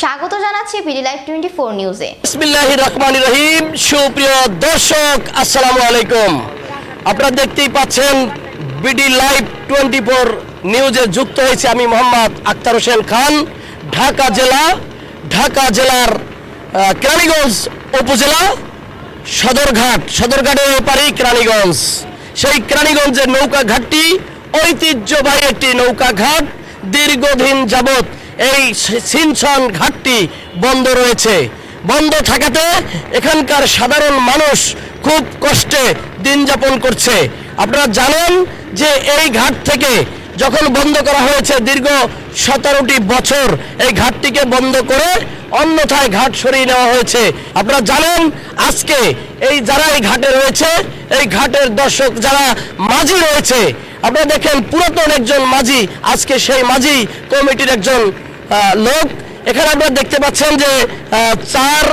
স্বাগত জানাচ্ছি BD live twenty four নিউজে। বিসমিল্লাহির রহিম, সুপ্রিয় দর্শক, আসসালামু আলাইকুম। আপনারা দেখতেই পাচ্ছেন, বিডি লাইভ টোয়েন্টি ফোর নিউজে যুক্ত হয়েছে আমি মোহাম্মদ আক্তার হোসেন খান, ঢাকা জেলা, ঢাকা জেলার কেরানীগঞ্জ উপজেলা, সদরঘাট, সদরঘাটের ওপারেই কেরানীগঞ্জ। সেই কেরানীগঞ্জের নৌকা ঘাটটি ঐতিহ্যবাহী একটি নৌকা ঘাট দীর্ঘদিন যাবৎ এই সিনছন ঘাটটি বন্ধ রয়েছে। বন্ধ থাকাতে এখানকার সাধারণ মানুষ খুব কষ্টে দিন যাপন করছে। আপনারা জানেন যে এই ঘাট থেকে যখন বন্ধ করা হয়েছে দীর্ঘ সতেরোটি বছর, এই ঘাটটিকে বন্ধ করে অন্যথায় ঘাট সরিয়ে নেওয়া হয়েছে। আপনারা জানেন আজকে এই যারা এই ঘাটে রয়েছে, এই ঘাটের দর্শক যারা মাঝি রয়েছে, আপনারা দেখেন পুরাতন একজন মাঝি, আজকে সেই মাঝি কমিটির একজন লোক, এখানে আমরা দেখতে পাচ্ছেন যে চার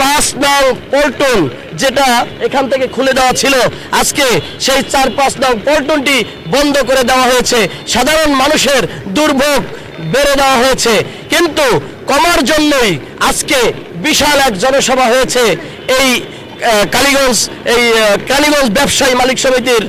পাঁচ নং পল্টন যেটা এখান থেকে খুলে দেওয়া ছিল। আজকে সেই চার পাঁচ নং পল্টনটি বন্ধ করে দেওয়া হয়েছে। সাধারণ মানুষের দুর্ভোগ বেড়ে দেওয়া হয়েছে। কিন্তু কমার জন্যই আজকে বিশাল এক জনসভা হয়েছে। এই কালীগঞ্জ এই কালীগঞ্জ ব্যবসায়ী মালিক সমিতির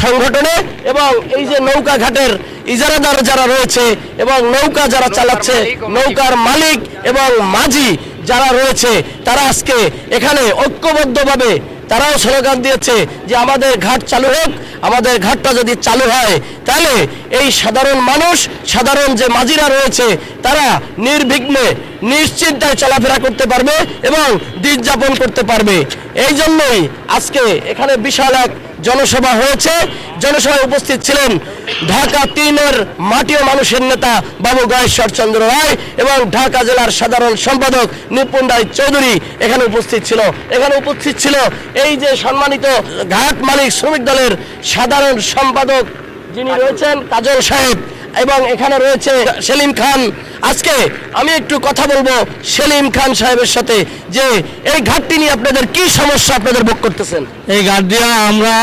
সংগঠনে এবং এই যে নৌকা ঘাটের ইজারাদার যারা রয়েছে এবং নৌকা যারা চালাচ্ছে নৌকার মালিক এবং মাঝি যারা রয়েছে তারা আজকে এখানে ঐক্যবদ্ধভাবে তারাও স্লোগান দিয়েছে যে আমাদের ঘাট চালু হোক আমাদের ঘাটটা যদি চালু হয় তাহলে এই সাধারণ মানুষ সাধারণ যে মাঝিরা রয়েছে তারা নির্বিঘ্নে নিশ্চিন্তায় চলাফেরা করতে পারবে এবং দিন যাপন করতে পারবে। এই জন্যই আজকে এখানে বিশাল এক জনসভা হয়েছে। জনসভায় উপস্থিত ছিলেন ঢাকা তিনের মাটিও মানুষের নেতা বাবু গয়েশ্বর চন্দ্র রায় এবং ঢাকা জেলার সাধারণ সম্পাদক নিপুণ রায় চৌধুরী এখানে উপস্থিত ছিল। এখানে উপস্থিত ছিল এই যে সম্মানিত ঘাট মালিক শ্রমিক দলের সাধারণ সম্পাদক যিনি রয়েছেন, কাজল সাহেব। এবং এখানে রয়েছে সেলিম খান। আজকে আমি একটু কথা বলব সেলিম খান সাহেবের সাথে যে এই ঘাটটি নিয়ে আপনাদের কি সমস্যা আপনাদের ভোগ করতেছেন? এই ঘাট দিয়ে আমরা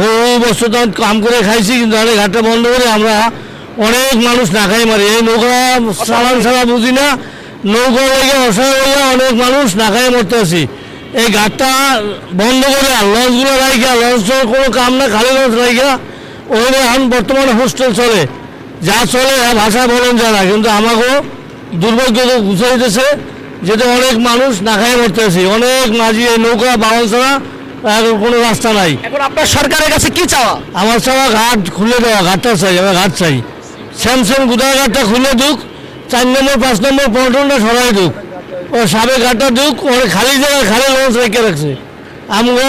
বহু বছর কাম করে খাইছি, কিন্তু আর ঘাটটা বন্ধ করে আমরা অনেক মানুষ না খাই মারি। এই নৌকা চালান ছাড়া বুঝি না। নৌকা লেগে অসহায় হয়ে অনেক মানুষ না খাই মরতে আছি। এই ঘাটটা বন্ধ করে লঞ্চগুলো রাইখা লঞ্চ কোনো কাম না, খালি লঞ্চ রাইখা। ওখানে এখন বর্তমানে হোস্টেল চলে। যা চলে ভাষা বলেন যারা কিন্তু আমাকেও দুর্ভাগ্য গুছাইতেছে যেতে অনেক মানুষ না খাই মরতে আছি। অনেক মাঝি এই নৌকা বাহন ছাড়া আর কোনো রাস্তা নাই। এখন আপনার সরকারের কাছে কি চাওয়া? আমার সবাই ঘাট খুলে দেওয়া ঘাটটা চাই আমার ঘাট চাই। স্যামসাং গুদার ঘাটটা খুলে দুক চার নম্বর পাঁচ নম্বর পল্টনটা সরাই দুক। ও সাবে ঘাটটা দুক ওর খালি জায়গায় খালি লঞ্চ রেখে রাখছে। আমগো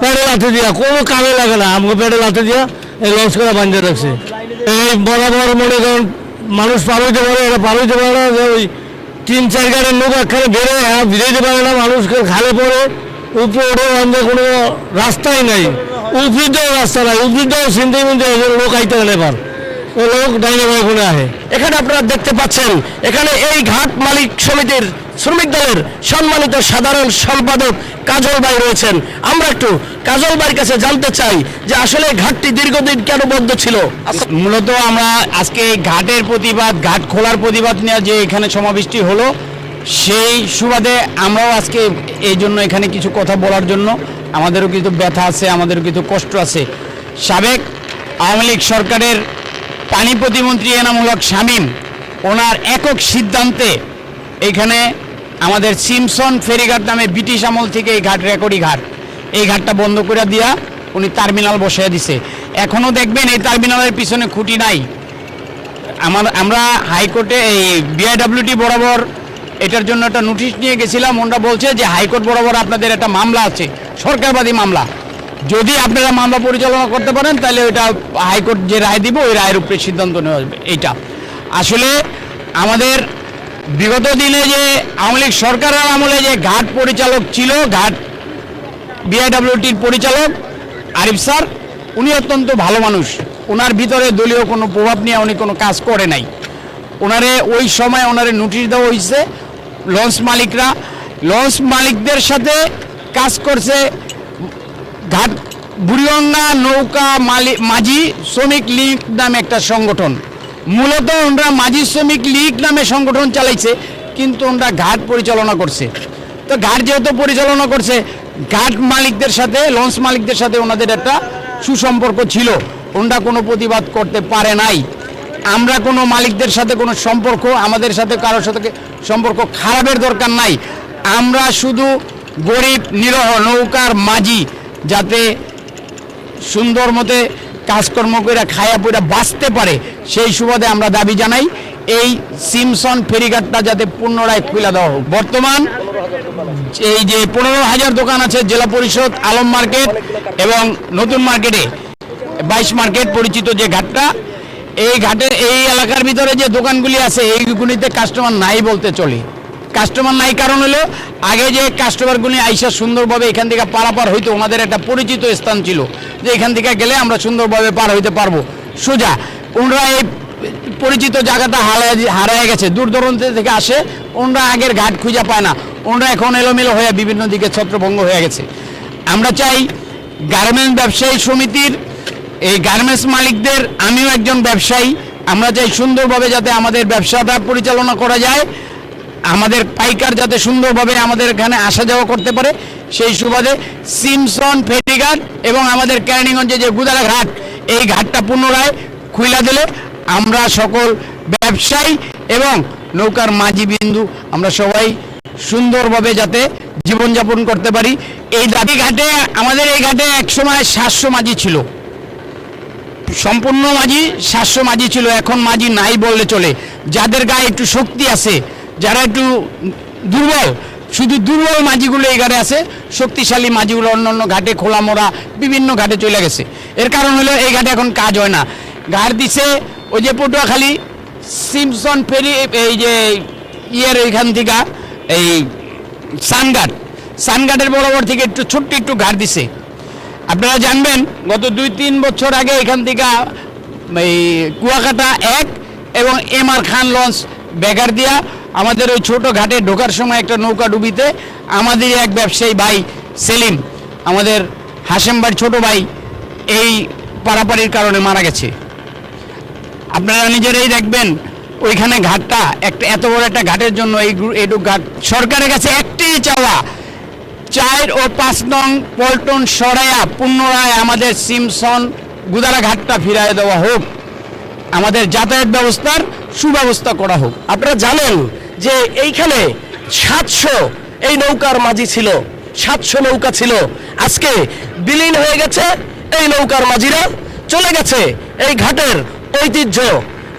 পেটে লাথে দিয়া কোনো কামে লাগে না আমগো পেটে লাথে দিয়া এই লঞ্চ করে বাঁধিয়ে রাখছে। এই বরাবর মনে করেন মানুষ পার পারে, এরা পার পারে না ওই তিন চার গাড়ির লোক একখানে বেড়ে হ্যাঁ বেরোতে পারে না, মানুষকে খালে পড়ে, উপরে ওঠে আমাদের কোনো রাস্তাই নাই। উপরিতেও রাস্তা নাই উপরিতেও চিন্তা মিনতে লোক আইতে গেলে এবার। ও লোক ডাইনে করে আহে। এখানে আপনারা দেখতে পাচ্ছেন, এখানে এই ঘাট মালিক সমিতির শ্রমিক দলের সম্মানিত সাধারণ সম্পাদক কাজল ভাই রয়েছেন। আমরা একটু কাজল ভাইয়ের কাছে জানতে চাই যে আসলে ঘাটটি দীর্ঘদিন কেন বন্ধ ছিল? মূলত আমরা আজকে ঘাটের প্রতিবাদ, ঘাট খোলার প্রতিবাদ নিয়ে যে এখানে সমাবেশটি হলো, সেই সুবাদে আমরাও আজকে এই জন্য এখানে কিছু কথা বলার জন্য আমাদেরও কিন্তু ব্যথা আছে, আমাদেরও কিন্তু কষ্ট আছে। সাবেক আওয়ামী লীগ সরকারের পানি প্রতিমন্ত্রী এনামূলক শামীম, ওনার একক সিদ্ধান্তে এখানে আমাদের সিমসন ফেরিঘাট নামে ব্রিটিশ আমল থেকে এই ঘাট রেকর্ডি ঘাট। এই ঘাটটা বন্ধ করে দিয়া উনি টার্মিনাল বসিয়ে দিছে। এখনও দেখবেন এই টার্মিনালের পিছনে খুঁটি নাই। আমার, আমরা হাইকোর্টে এই বিআইডব্লিউটি বরাবর এটার জন্য একটা নোটিশ নিয়ে গেছিলাম। ওনারা বলছে যে হাইকোর্ট বরাবর আপনাদের একটা মামলা আছে, সরকারবাদী মামলা। যদি আপনারা মামলা পরিচালনা করতে পারেন, তাহলে ওইটা হাইকোর্ট যে রায় দিব, ওই রায়ের উপরে সিদ্ধান্ত নেওয়া হবে। এইটা। আসলে আমাদের বিগত দিনে যে আওয়ামী লীগ সরকারের আমলে যে ঘাট পরিচালক ছিল, ঘাট বিআইডাব্লিউটির পরিচালক আরিফ স্যার, উনি অত্যন্ত ভালো মানুষ। ওনার ভিতরে দলীয় কোনো প্রভাব নিয়ে উনি কোনো কাজ করে নাই। ওনারে ওই সময় ওনারে নোটিশ দেওয়া হয়েছে, লঞ্চ মালিকরা, লঞ্চ মালিকদের সাথে কাজ করছে ঘাট বুড়িগঙ্গা নৌকা মালি, মাঝি শ্রমিক লীগ নামে একটা সংগঠন। মূলত ওনারা মাঝি শ্রমিক লীগ নামে সংগঠন চালাইছে, কিন্তু ওনারা ঘাট পরিচালনা করছে। তো ঘাট যেহেতু পরিচালনা করছে, ঘাট মালিকদের সাথে, লঞ্চ মালিকদের সাথে ওনাদের একটা সুসম্পর্ক ছিল। ওনারা কোনো প্রতিবাদ করতে পারে নাই। আমরা কোনো মালিকদের সাথে কোনো সম্পর্ক, আমাদের সাথে কারোর সাথে সম্পর্ক খারাপের দরকার নাই। আমরা শুধু গরিব, নিরহ, নৌকার মাঝি, যাতে সুন্দর মতে কাজকর্ম করে খায়া পইরা বাঁচতে পারে, সেই সুবাদে আমরা দাবি জানাই, এই সিমসন ফেরিঘাটটা যাতে পুনরায় খুলে দেওয়া হোক। বর্তমান এই যে পনেরো হাজার দোকান আছে জেলা পরিষদ, আলম মার্কেট এবং নতুন মার্কেটে, বাইশ মার্কেট পরিচিত যে ঘাটটা, এই ঘাটের এই এলাকার ভিতরে যে দোকানগুলি আছে, এইগুলিতে কাস্টমার নাই বলতে চলে। কাস্টমার নাই কারণ হলো, আগে যে কাস্টমারগুলি আইসা সুন্দরভাবে এখান থেকে পারাপার হইতো, ওনাদের একটা পরিচিত স্থান ছিল, যে এখান থেকে গেলে আমরা সুন্দরভাবে পার হইতে পারব। সোজা, ওনারা এই পরিচিত জায়গাটা হারায় হারায় গেছে দূর দূরান্ত থেকে আসে, ওনারা আগের ঘাট খুঁজে পায় না। ওনারা এখন এলোমেলো হয়ে বিভিন্ন দিকে ছত্রভঙ্গ হয়ে গেছে। আমরা চাই গার্মেন্টস ব্যবসায়ী সমিতির, এই গার্মেন্টস মালিকদের, আমিও একজন ব্যবসায়ী, আমরা চাই সুন্দরভাবে যাতে আমাদের ব্যবসাটা পরিচালনা করা যায়। আমাদের পাইকার যাতে সুন্দরভাবে আমাদের এখানে আসা যাওয়া করতে পারে, সেই সুবাদে সিমসন ফেরিঘাট এবং আমাদের কেরানীগঞ্জে যে গুদারা ঘাট, এই ঘাটটা পুনরায় খুলে দিলে আমরা সকল ব্যবসায়ী এবং নৌকার মাঝি বিন্দু আমরা সবাই সুন্দরভাবে যাতে জীবনযাপন করতে পারি। এই দাবি ঘাটে, আমাদের এই ঘাটে একসময় সাতশো মাঝি ছিল। সম্পূর্ণ মাঝি সাতশো মাঝি ছিল, এখন মাঝি নাই বললে চলে। যাদের গায়ে একটু শক্তি আছে যারা একটু দুর্বল, শুধু দুর্বল মাঝিগুলো এই ঘাটে আছে, শক্তিশালী মাঝিগুলো অন্য অন্য ঘাটে খোলা মোড়া বিভিন্ন ঘাটে চলে গেছে। এর কারণ হলো এই ঘাটে এখন কাজ হয় না। ঘাট দিছে ওই যে পটুয়াখালী, সিমসন ফেরি, এই যে ইয়ের এইখান থেকে, এই সানঘাট। সানঘাটের বরাবর থেকে একটু ছোট্ট একটু ঘাট দিছে। আপনারা জানবেন, গত দুই তিন বছর আগে এখান থেকে এই কুয়াকাটা এক এবং এম আর খান লঞ্চ বেকার দিয়া আমাদের ওই ছোট ঘাটে ঢোকার সময় একটা নৌকা ডুবিতে আমাদের এক ব্যবসায়ী ভাই সেলিম, আমাদের হাসেম ভাই ছোট ভাই এই পারাপারির কারণে মারা গেছে। আপনারা নিজেরাই দেখবেন, ওইখানে ঘাটটা একটা, এত বড় একটা ঘাটের জন্য এই এইটুক ঘাট সরকারের কাছে একটাই চাওয়া। চার ও পাঁচ নং পল্টন সরাইয়া পুনরায় আমাদের সিমসন গুদারা ঘাটটা ফিরায় দেওয়া হোক। আমাদের যাতায়াত ব্যবস্থার সুব্যবস্থা করা হোক। আপনারা জানেন যে এইখানে সাতশো এই নৌকার মাঝি ছিল, সাতশো নৌকা ছিল। আজকে বিলীন হয়ে গেছে এই নৌকার মাঝিরা। চলে গেছে এই ঘাটের ঐতিহ্য।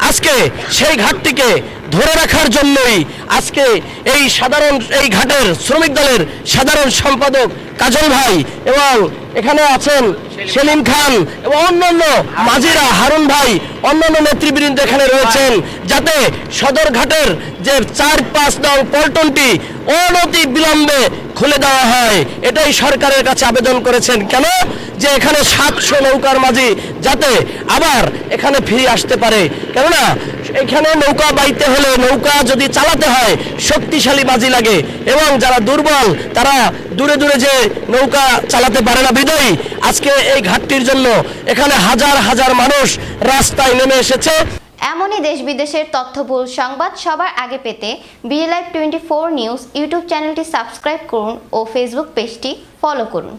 আজকে সেই ঘাটটিকে ধরে রাখার জন্যই আজকে এই সাধারণ, এই ঘাটের শ্রমিক দলের সাধারণ সম্পাদক কাজল ভাই এবং এখানে আছেন সেলিম খান এবং অন্যান্য মাঝিরা হারুন ভাই, অন্যান্য নেতৃবৃন্দ এখানে রয়েছেন। যাতে সদরঘাটের যে চার পাঁচ নং পল্টনটি অনতি বিলম্বে খুলে দেওয়া হয়, এটাই সরকারের কাছে আবেদন করেছেন। কেন? যে এখানে সাতশো নৌকার মাঝি যাতে আবার এখানে ফিরে আসতে পারে। কেননা এখানে নৌকা বাইতে হলে নৌকা যদি চালাতে হয়, শক্তিশালী বাজি লাগে। এবং যারা দুর্বল, তারা দূরে দূরে যে নৌকা চালাতে পারে না বিদয়ী। আজকে এই ঘাটটির জন্য এখানে হাজার হাজার মানুষ রাস্তায় নেমে এসেছে। এমনই দেশ বিদেশের তথ্যবহুল সংবাদ সবার আগে পেতে live twenty four news YouTube চ্যানেলটি সাবস্ক্রাইব করুন ও ফেসবুক পেজটি ফলো করুন।